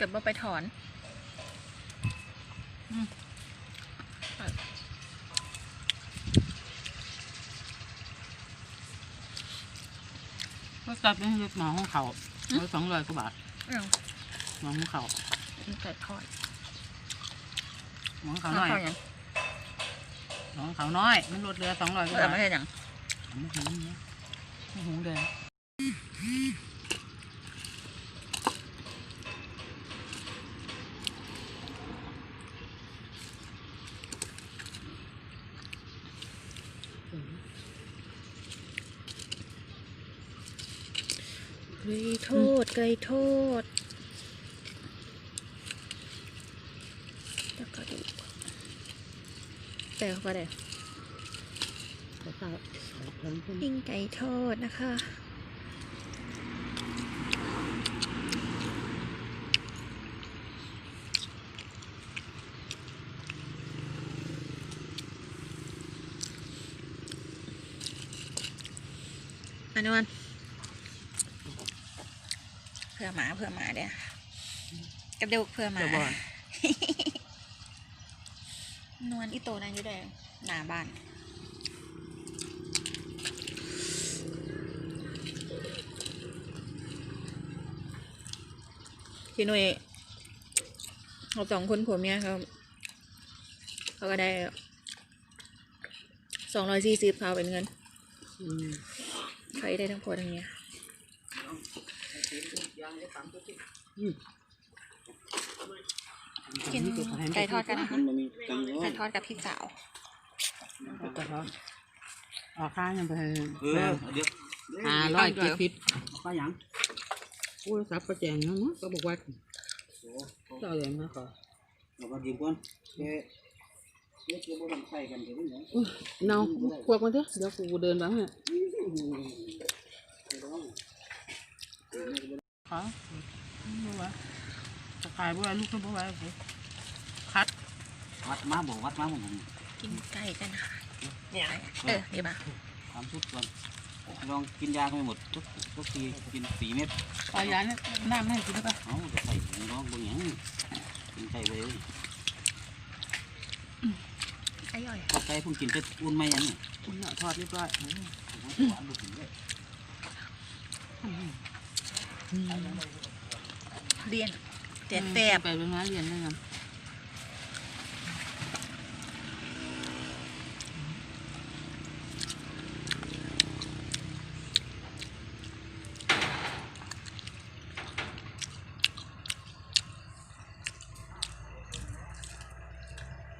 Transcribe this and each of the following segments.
แต่ว่าไปถอนก็จับเป็นหมอของเขาร้อยสองร้อยกว่าบาทอืมหมอของเขามีไก่ทอดหมอของเขาน้อยข้าวยังหมอของเขาน้อย มันลดเหลือสองร้อยกว่าแต่บาทไม่ใช่ยังไม่หูเนี่ยไม่หูเลย ไก่โทษไก่โทษแล้วก็ดูแต่เข้าไปเลยเขาตั้งแล้วมันปิ้งไก่ทอดนะคะอันนี้มันเพื่อหมาเพื่อหมาเดี๋ยวกระดูกเพื่อหมาจะบอกนวลอีโตนั่นอยู่แดงหน้าบ้านพี่หนุ่ยเขาสองคนผัวเมียเขาเขาก็ได้สองร้อยสี่สิบเขาเป็นเงินอืมใครได้ทั้งผัวทั้งเมียอืม กินไก่ทอดกันนะคะไก่ทอดกับพริกสาวแต่เขาออกค่างยังไปเออเดี๋ยวห้าร้อยเจ็ดสิบป้าหยังโอ้ยซับประแจงเนาะก็บอกว่าเจ้าอย่างนะขอเราก็ดีกว่าแค่เดี๋ยวจะบ่ต้องใส่กันเดี๋ยวนี้เนาพวกมันเถอะเดี๋ยวกูเดินบ้างเนี่ย ขอไม่ไหวจะขายบ่ไหวลูกก็บ่ไหวคัดวัดมาบอกวัดมาผมกินไก่กันค่ะเนี่ยเออดีป่ะทำทุกวันลองกินยาไม่หมดทุกทุกทีกินสี่เม็ดปลายาเนี่ยน้ำไม่ให้กินได้ปะเอาจะใส่น้องบางอย่างกินไก่ไปเลยไก่ย่อยก็ไก่เพิ่งกินจะอุ่นไหมยังคุณเนาะทอดเรียบร้อยหวานบุถึงเลย เลียนเจ็ดแสบไปเป็นงานเรียนด้วยกัน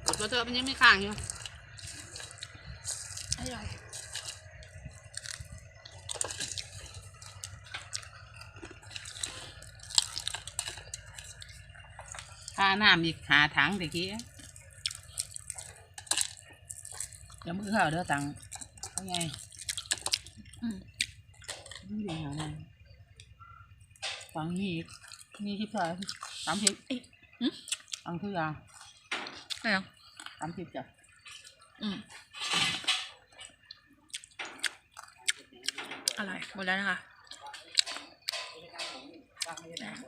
กดตัวเธอมันยังไม่ค้างอยู่อร่อย ค่าน้ำอีกหาถังตะกี้เดี๋ยวมือเขาเด้อตังค์เอาไงอืมไม่ดีหาไงฟังนี่อีกนี่ที่ใส่สามสิบเอ๊ะหึอังคือยางไม่เอาสามสิบจ้ะอืมอร่อยหมดแล้วนะคะ